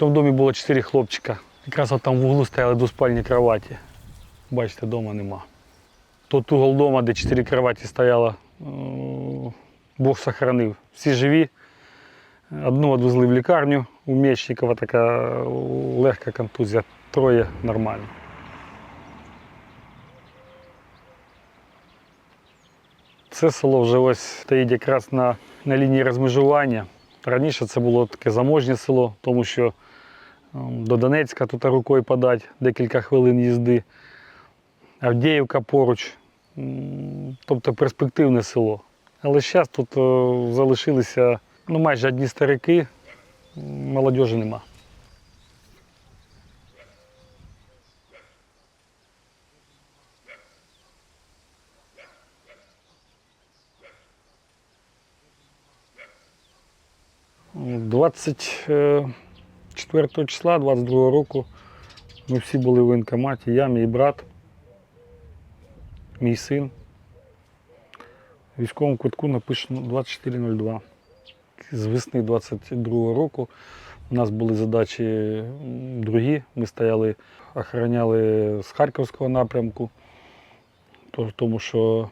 цьому домі було чотири хлопчика. Якраз там в углу стояли двоспальні кроваті. Бачите, вдома нема. Тот угол дома, де чотири кроваті стояло, е, Бог сохранив. Всі живі. Одну відвезли в лікарню у Мечникова, така е, легка контузія, троє нормально. Це село вже ось стоїть якраз на, на лінії розмежування. Раніше це було таке заможнє село, тому що до Донецька тут рукою подати декілька хвилин їзди. Авдіївка поруч, тобто перспективне село. Але зараз тут е, залишилися ну, майже одні старики, м, молодіжі нема. М, 24 числа 22 року ми всі були в воєнкоматі, я, мій брат, мій син. В військовому квитку написано 2402. З весни 22 року у нас були задачі другі. Ми стояли, охороняли з Харківського напрямку, тому що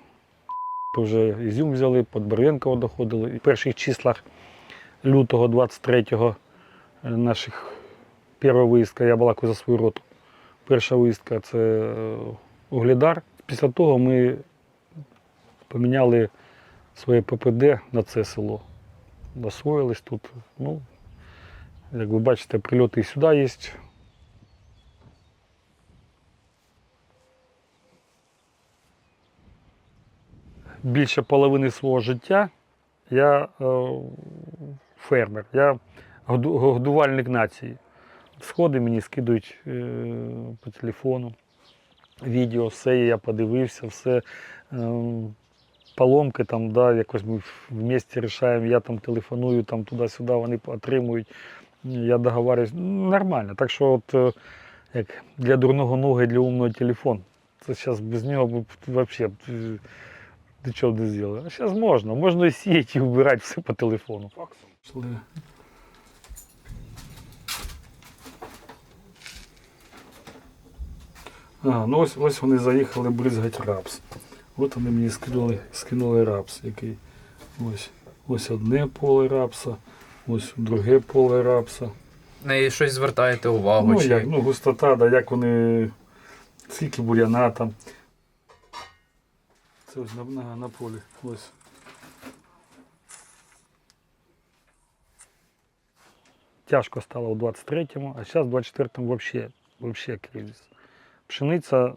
вже Ізюм взяли, під Барвенково доходили. І в перших числах лютого 23-го е, наших перша виїздка, я балакаю за свою роту. Перша виїздка це е, Угледар. Після того ми поміняли своє ППД на це село. Освоїлись тут. Ну, як ви бачите, прильоти і сюди є. Більше половини свого життя я е, фермер, я годувальник нації. Сходи мені скидують е, по телефону, відео, все я подивився, все. Е, поломки там, да, якось ми вместе рішаємо, я там телефоную там туди-сюди, вони отримують. Я договарююсь. Ну, Нормально. Так що от е, як для дурного ноги, для умного телефон. Це зараз без нього взагалі нічого не зробили. А зараз можна. Можна і сіяти, і вбирати все по телефону. Пішли. А, ну ось, ось вони заїхали бризгати рапс. От вони мені скинули, скинули рапс, який. Ось, ось одне поле рапса, ось друге поле рапса. На щось звертаєте увагу. Ну, чи... як, ну, густота, да, як вони, скільки бур'яна там. Це ось на, на, на полі. Ось. Тяжко стало у 23-му, а зараз в 24-му взагалі, взагалі кризис. Пшениця,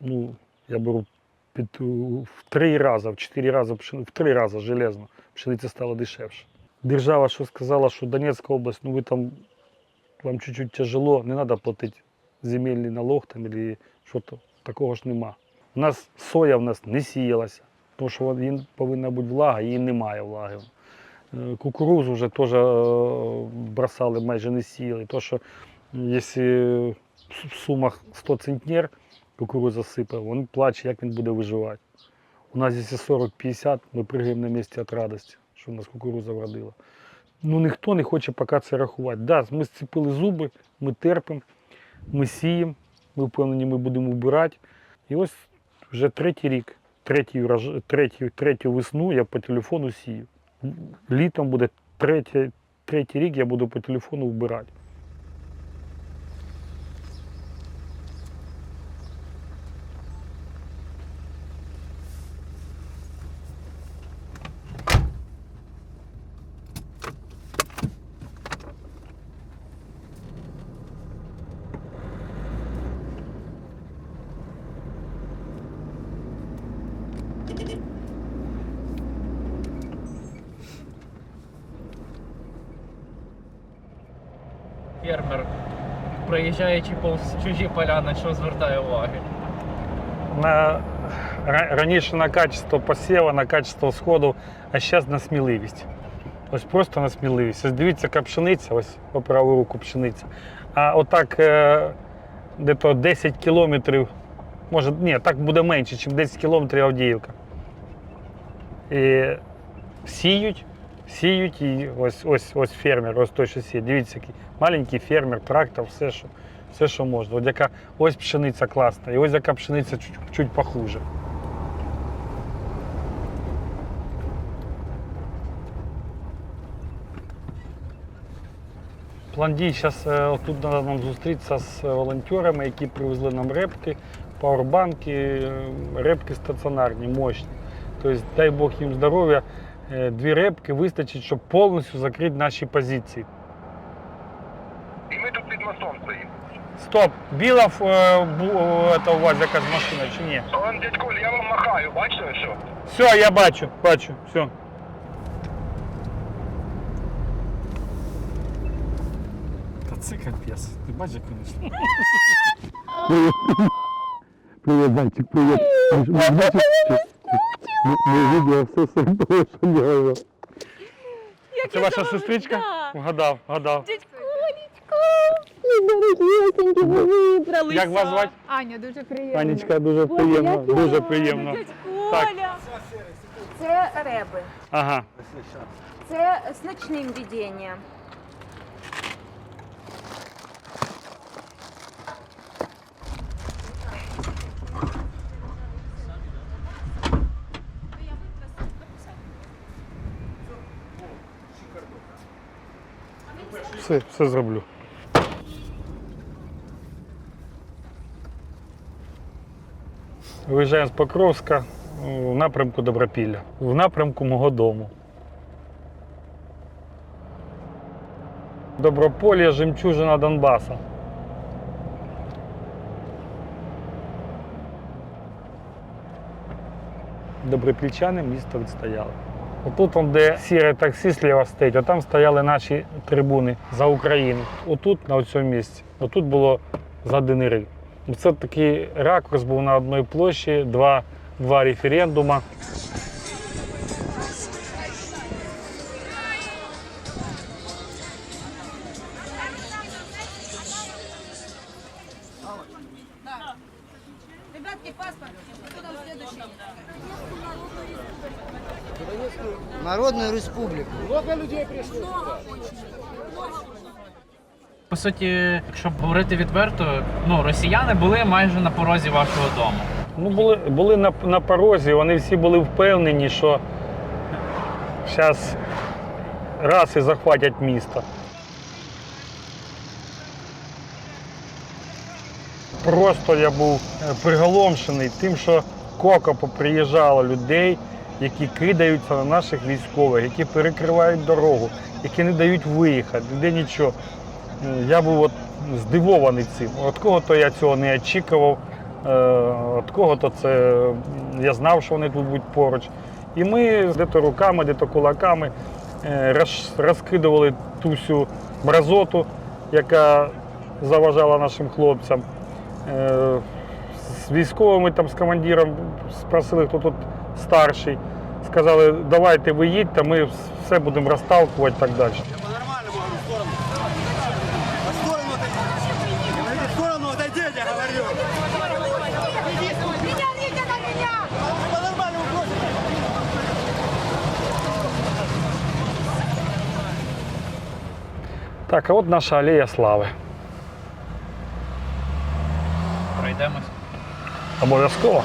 ну, я беру під, в три рази, в чотири рази, в три рази железно, пшениця стала дешевше. Держава що сказала, що Донецька область, ну ви там вам чуть-чуть тяжело, не треба платити земельний налог там або що то. Такого ж нема. У нас соя в нас не сіялася, тому що їм повинна бути влага, її немає влаги. Е, Кукурузу вже теж е, бросали, майже не сіяли. То, що якщо в сумах 100 центнер кукуруза сипе, він плаче, як він буде виживати. У нас якщо 40-50, ми пригаємо на місці від радості, що у нас кукуруза вродила. Ну ніхто не хоче поки це рахувати. Да, ми зцепили зуби, ми терпимо, ми сіємо, ми впевнені, ми будемо вбирати. І ось вже третій рік, третій, урож- третій, третю весну я по телефону сію. Літом буде третій, третій рік, я буду по телефону вбирати. Фермер, проїжджаючи повз чужі поля, на що звертає уваги. На, раніше на качество посіву, на качество сходу, а зараз на сміливість. Ось просто на сміливість. Ось дивіться, яка пшениця, ось по праву руку пшениця. А отак е, де-то 10 кілометрів, може, ні, так буде менше, ніж 10 кілометрів Авдіївка. І сіють, сіють і ось ось ось фермер, ось той, що сіє. Дивіться, який маленький фермер, трактор, все, що, все, що можна. От яка ось пшениця класна, і ось яка пшениця чуть, чуть похуже. План дій зараз тут треба нам зустрітися з волонтерами, які привезли нам репки, пауербанки, е, репки стаціонарні, мощні. Тобто, дай Бог їм здоров'я, е, дві репки вистачить, щоб повністю закрити наші позиції. І ми тут під мостом стоїмо. Стоп, біла е, е, це у вас якась машина чи ні? Он, дядь Коль, я вам махаю, бачите, що? Все, я бачу, бачу, все. Та це капець. Ти бачиш, як вони Привет, зайчик, привет. Бачиш, ми відео все собою, що я. Це ваша сестричка? Вгадав, вгадав. Дорогесенькі, ви вибралися. Як вас звати? Аня, дуже приємно. Анічка, дуже Боже, приємно, як дуже приємно. Дядь Коля. Це реби. Ага. Це з ночним видінням. Все, все зроблю. Виїжджаємо з Покровська в напрямку Добропілля, в напрямку мого дому. Доброполье, жемчужина Донбаса. Добропільчани місто відстояли. Отут, де сіре таксі сліва стоїть, отам стояли наші трибуни за Україну. Отут, на цьому місці, отут було за рик. Це такий ракурс був на одній площі, два, два референдума. Народную республику. По суті, якщо говорити відверто, ну росіяни були майже на порозі вашого дому. Ну, були, були на, на порозі, вони всі були впевнені, що зараз раз і захватять місто. Просто я був е, приголомшений тим, що коко поприїжджало людей, які кидаються на наших військових, які перекривають дорогу, які не дають виїхати, ніде нічого. Я був от здивований цим. От кого-то я цього не очікував, е, от кого-то це я знав, що вони тут будуть поруч. І ми де-то руками, де-то кулаками е, розкидували ту всю мразоту, яка заважала нашим хлопцям. Е, З військовими там з командиром спросили, хто тут старший. Сказали, давайте ви їдьте, ми все будемо розталкувати і так далі. По-нормальному говорю, в сторону. В сторону. В сторону я говорю. По-нормальному бросите. Так, а от наша алея слави. Пройдемось. Обов'язково.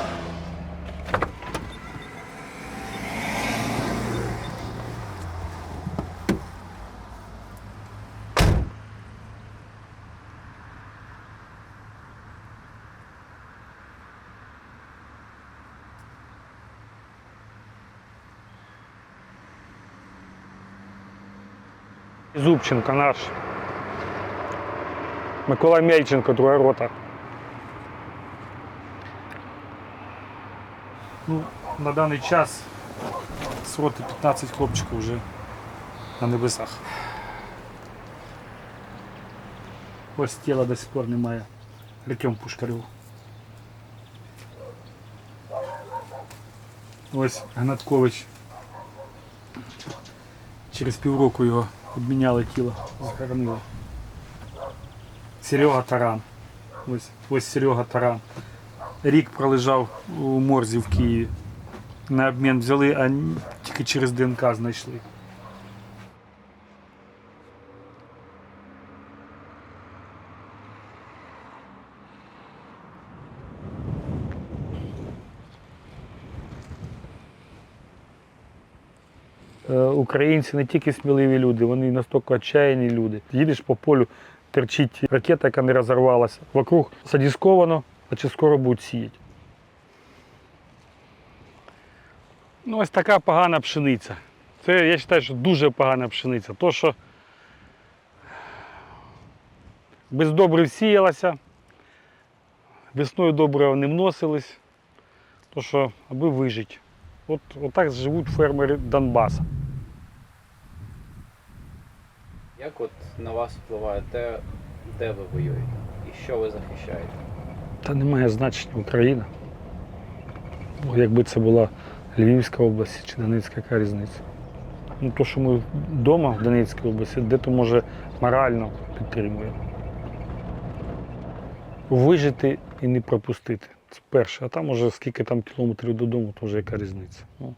Зубченко наш. Микола Мельченко, друга рота. Ну, на даний час з роти 15 хлопчиків вже на небесах. Ось тіла до сих пор немає. Артем Пушкарев. Ось Гнаткович. Через півроку його Обміняли тіло, захоронили. Серега Таран. Ось, ось Серега Таран. Рік пролежав у морзі в Києві. На обмін взяли, а тільки через ДНК знайшли. Українці не тільки сміливі люди, вони настільки відчаяні люди. Їдеш по полю, терчить ракета, яка не розірвалася. Вокруг задісковано, а чи скоро будуть сіяти. Ну, ось така погана пшениця. Це я вважаю, що дуже погана пшениця. То, що без добрив сіялася, весною добрива не вносились, то що аби вижити. От, отак живуть фермери Донбаса. Як от на вас впливає те, де ви воюєте і що ви захищаєте? Та немає значення Україна. Ну, Якби це була Львівська область чи Донецька, яка різниця? Ну, то, що ми вдома в Донецькій області, де то може морально підтримуємо. Вижити і не пропустити. Це перше. А там уже скільки там кілометрів додому, то вже яка різниця. Ну,